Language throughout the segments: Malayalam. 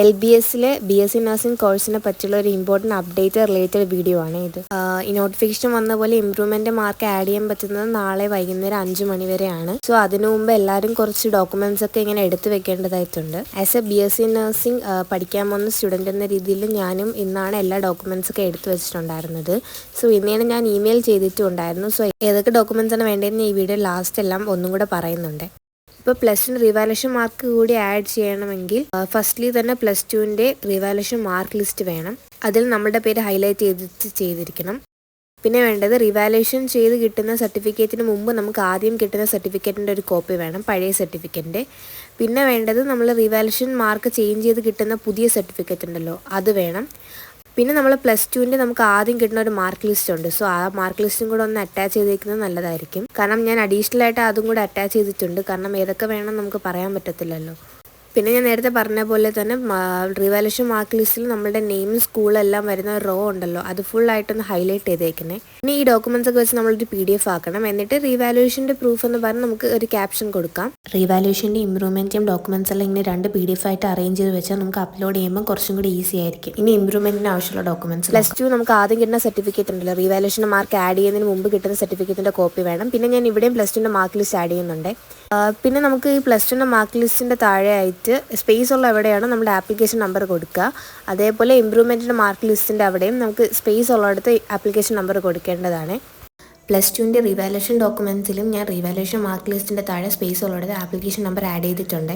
എൽ ബി എസിലെ ബി എസ് സി നഴ്സിംഗ് കോഴ്സിനെ പറ്റിയുള്ള ഒരു ഇമ്പോർട്ടന്റ് അപ്ഡേറ്റ് റിലേറ്റഡ് വീഡിയോ ആണ് ഇത്. ഈ നോട്ടിഫിക്കേഷൻ വന്ന പോലെ ഇമ്പ്രൂവ്മെന്റ് മാർക്ക് ആഡ് ചെയ്യാൻ പറ്റുന്നത് നാളെ വൈകുന്നേരം അഞ്ച് മണി വരെയാണ്. സോ അതിനു മുമ്പ് എല്ലാവരും കുറച്ച് ഡോക്യുമെന്റ്സ് ഒക്കെ ഇങ്ങനെ എടുത്തു വെക്കേണ്ടതായിട്ടുണ്ട്. As a B S C nursing പഠിക്കാൻ പോകുന്ന സ്റ്റുഡന്റ് എന്ന രീതിയിൽ ഞാനും ഇന്നാണ് എല്ലാ ഡോക്യുമെന്റ്സ് ഒക്കെ എടുത്തു വെച്ചിട്ടുണ്ടായിരുന്നത്. സോ ഇന്നേനെ ഞാൻ ഇമെയിൽ ചെയ്തിട്ടുണ്ടായിരുന്നു. സോ ഏതൊക്കെ ഡോക്യുമെന്റ്സ് ആണ് വേണ്ടതെന്ന് ഈ വീഡിയോ ലാസ്റ്റ് എല്ലാം ഒന്നും കൂടെ പറയുന്നുണ്ട്. ഇപ്പോൾ പ്ലസ് ടു റിവാലേഷൻ മാർക്ക് കൂടി ആഡ് ചെയ്യണമെങ്കിൽ ഫസ്റ്റ്ലി തന്നെ പ്ലസ് ടുവിന്റെ റിവാലേഷൻ മാർക്ക് ലിസ്റ്റ് വേണം. അതിൽ നമ്മുടെ പേര് ഹൈലൈറ്റ് ചെയ്തിട്ട് ചെയ്തിരിക്കണം. പിന്നെ വേണ്ടത് റിവാലേഷൻ ചെയ്ത് കിട്ടുന്ന സർട്ടിഫിക്കറ്റിന് മുമ്പ് നമുക്ക് ആദ്യം കിട്ടുന്ന സർട്ടിഫിക്കറ്റിന്റെ ഒരു കോപ്പി വേണം പഴയ സർട്ടിഫിക്കറ്റിന്റെ പിന്നെ വേണ്ടത് നമ്മൾ റിവാലേഷൻ മാർക്ക് ചേഞ്ച് ചെയ്ത് കിട്ടുന്ന പുതിയ സർട്ടിഫിക്കറ്റ് ഉണ്ടല്ലോ അത് വേണം. പിന്നെ നമ്മൾ പ്ലസ് ടുവിന്റെ നമുക്ക് ആദ്യം കിട്ടുന്ന ഒരു മാർക്ക് ലിസ്റ്റ് ഉണ്ട്. സോ ആ മാർക്ക് ലിസ്റ്റും കൂടെ ഒന്ന് അറ്റാച്ച് ചെയ്തേക്കുന്നത് നല്ലതായിരിക്കും. കാരണം ഞാൻ അഡീഷണൽ ആയിട്ട് അതും കൂടെ അറ്റാച്ച് ചെയ്തിട്ടുണ്ട്. കാരണം ഏതൊക്കെ വേണം നമുക്ക് പറയാൻ പറ്റത്തില്ലല്ലോ. പിന്നെ ഞാൻ നേരത്തെ പറഞ്ഞ പോലെ തന്നെ റിവാലേഷൻ മാർക്ക് ലിസ്റ്റിൽ നമ്മുടെ നെയിം സ്കൂളെല്ലാം വരുന്ന റോ ഉണ്ടല്ലോ അത് ഫുൾ ആയിട്ടൊന്ന് ഹൈലൈറ്റ് ചെയ്തേക്കണേ ഇനി ഈ ഡോക്യുമെന്റ്സ് ഒക്കെ വെച്ച് നമ്മളൊരു പി ഡി എഫ് ആക്കണം. എന്നിട്ട് റിവാലുവേഷന്റെ പ്രൂഫ് എന്ന് പറഞ്ഞ് നമുക്ക് ഒരു ക്യാപ്ഷൻ കൊടുക്കാം. റിവാലുവേഷന്റെ ഇംപ്രൂവ്മെന്റും ഡോക്യുമെന്റ്സ് എല്ലാം ഇങ്ങനെ രണ്ട് പി ഡി എഫ് ആയിട്ട് അറേഞ്ച് ചെയ്ത് വെച്ചാൽ നമുക്ക് അപ്ലോഡ് ചെയ്യുമ്പോൾ കുറച്ചും കൂടി ഈസി ആയിരിക്കും. ഇനി ഇംപ്രൂവ്മെന്റിന് ആവശ്യമുള്ള ഡോക്യുമെന്റ്സ് പ്ലസ് ടു നമുക്ക് ആദ്യം കിട്ടുന്ന സർട്ടിഫിക്കറ്റ് ഉണ്ടല്ലോ. റിവാലുവേഷൻ മാർക്ക് ആഡ് ചെയ്യുന്നതിന് മുമ്പ് കിട്ടുന്ന സർട്ടിഫിക്കറ്റിന്റെ കോപ്പി വേണം. പിന്നെ ഞാൻ ഇവിടെയും പ്ലസ് ടുവിന്റെ മാർക്ക് ലിസ്റ്റ് ആഡ് ചെയ്യുന്നുണ്ട്. പിന്നെ നമുക്ക് ഈ പ്ലസ് ടുന്റെ മാർക്ക് ലിസ്റ്റിന്റെ താഴെയായിട്ട് സ്പേസ് ഉള്ള എവിടെയാണ് നമ്മുടെ ആപ്ലിക്കേഷൻ നമ്പർ കൊടുക്കുക. അതേപോലെ ഇംപ്രൂവ്മെന്റിന്റെ മാർക്ക് ലിസ്റ്റിന്റെ അവിടെയും നമുക്ക് സ്പേസ് ഉള്ളിടത്ത് ആപ്ലിക്കേഷൻ നമ്പർ കൊടുക്കേണ്ടതാണ്. പ്ലസ് ടുവിന്റെ റിവാലുവേഷൻ ഡോക്യുമെൻസിലും ഞാൻ റിവാലുവേഷൻ മാർക്ക് ലിസ്റ്റിന്റെ താഴെ സ്പേസ് ഉള്ളിടത്ത് ആപ്ലിക്കേഷൻ നമ്പർ ആഡ് ചെയ്തിട്ടുണ്ട്.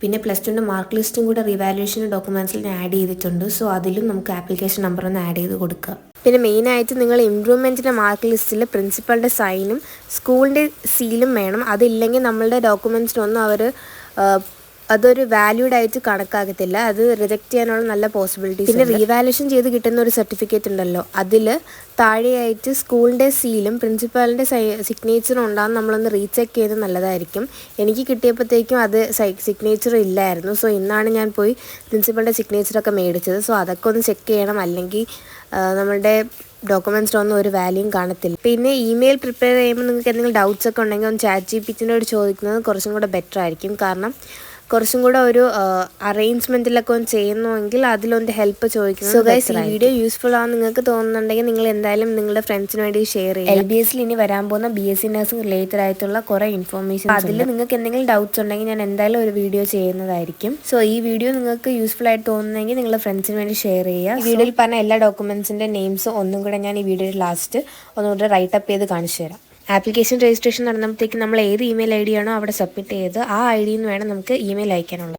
പിന്നെ പ്ലസ് ടുവിന്റെ മാർക്ക് ലിസ്റ്റും കൂടെ റിവാലുവേഷൻ ഡോക്യുമെൻസിൽ ആഡ് ചെയ്തിട്ടുണ്ട്. സോ അതിലും നമുക്ക് ആപ്ലിക്കേഷൻ നമ്പർ ഒന്ന് ആഡ് ചെയ്ത് കൊടുക്കുക. പിന്നെ മെയിനായിട്ട് നിങ്ങൾ ഇമ്പ്രൂവ്മെന്റിന്റെ മാർക്ക് ലിസ്റ്റിൽ പ്രിൻസിപ്പളുടെ സൈനും സ്കൂളിന്റെ സീലും വേണം. അതില്ലെങ്കിൽ നമ്മളുടെ ഡോക്യുമെൻസിനൊന്നും അവർ അതൊരു വാല്യൂഡ് ആയിട്ട് കണക്കാക്കത്തില്ല. അത് റിജക്റ്റ് ചെയ്യാനുള്ള നല്ല പോസിബിലിറ്റി പിന്നെ റീവാലുവേഷൻ ചെയ്ത് കിട്ടുന്ന ഒരു സർട്ടിഫിക്കറ്റ് ഉണ്ടല്ലോ. അതിൽ താഴെയായിട്ട് സ്കൂളിന്റെ സീലും പ്രിൻസിപ്പാളിന്റെ സിഗ്നേച്ചറും ഉണ്ടാകും നമ്മളൊന്ന് റീചെക്ക് ചെയ്ത് നല്ലതായിരിക്കും. എനിക്ക് കിട്ടിയപ്പോഴത്തേക്കും അത് സിഗ്നേച്ചർ ഇല്ലായിരുന്നു. സോ ഇന്നാണ് ഞാൻ പോയി പ്രിൻസിപ്പളിന്റെ സിഗ്നേച്ചറൊക്കെ മേടിച്ചത്. സോ അതൊക്കെ ഒന്ന് ചെക്ക് ചെയ്യണം. അല്ലെങ്കിൽ നമ്മുടെ ഡോക്യുമെൻസിനൊന്നും ഒരു വാല്യൂം കാണത്തില്ല. പിന്നെ ഇമെയിൽ പ്രിപ്പയർ ചെയ്യുമ്പോൾ നിങ്ങൾക്ക് എന്തെങ്കിലും ഡൗട്ട്സ് ഒക്കെ ഉണ്ടെങ്കിൽ ഒന്ന് ചാറ്റ് ജി പിറ്റിനോട് ചോദിക്കുന്നത് കുറച്ചും കൂടെ ബെറ്റർ ആയിരിക്കും. കാരണം കുറച്ചും കൂടെ ഒരു അറേഞ്ച്മെന്റിലൊക്കെ ഒന്ന് ചെയ്യുന്നുവെങ്കിൽ അതിലൊന്ന് ഹെൽപ്പ് ചോദിക്കുന്നു സോ ഗൈസ് ഈ വീഡിയോ യൂസ്ഫുൾ ആണെന്ന് നിങ്ങൾക്ക് തോന്നുന്നുണ്ടെങ്കിൽ നിങ്ങൾ എന്തായാലും നിങ്ങളുടെ ഫ്രണ്ട്സിന് വേണ്ടി ഷെയർ ചെയ്യുക. എൽ ബി എസിൽ ഇനി വരാൻ പോകുന്ന B S C nursing related ആയിട്ടുള്ള കുറേ ഇൻഫോർമേഷൻ അതിൽ നിങ്ങൾക്ക് എന്തെങ്കിലും ഡൗട്ട്സ് ഉണ്ടെങ്കിൽ ഞാൻ എന്തായാലും ഒരു വീഡിയോ ചെയ്യുന്നതായിരിക്കും. സോ ഈ വീഡിയോ നിങ്ങൾക്ക് യൂസ്ഫുൾ ആയിട്ട് തോന്നുന്നെങ്കിൽ നിങ്ങളുടെ ഫ്രണ്ട്സിന് വേണ്ടി ഷെയർ ചെയ്യുക. വീഡിയോയിൽ പറഞ്ഞ എല്ലാ ഡോക്യുമെന്റ്സിന്റെ നെയിംസ് ഒന്നും കൂടെ ഞാൻ ഈ വീഡിയോയിൽ ലാസ്റ്റ് ഒന്നുകൂടെ റൈറ്റപ്പ് ചെയ്ത് കാണിച്ചു തരാം. ആപ്ലിക്കേഷൻ രജിസ്ട്രേഷൻ നടന്നപ്പോഴത്തേക്ക് നമ്മൾ ഏത് ഇമെയിൽ ഐ ഡി ആണോ അവിടെ സബ്മിറ്റ് ചെയ്ത് ആ ഐ ഡിയിൽ നിന്ന് വേണം നമുക്ക് ഇമെയിൽ അയക്കാനുള്ളത്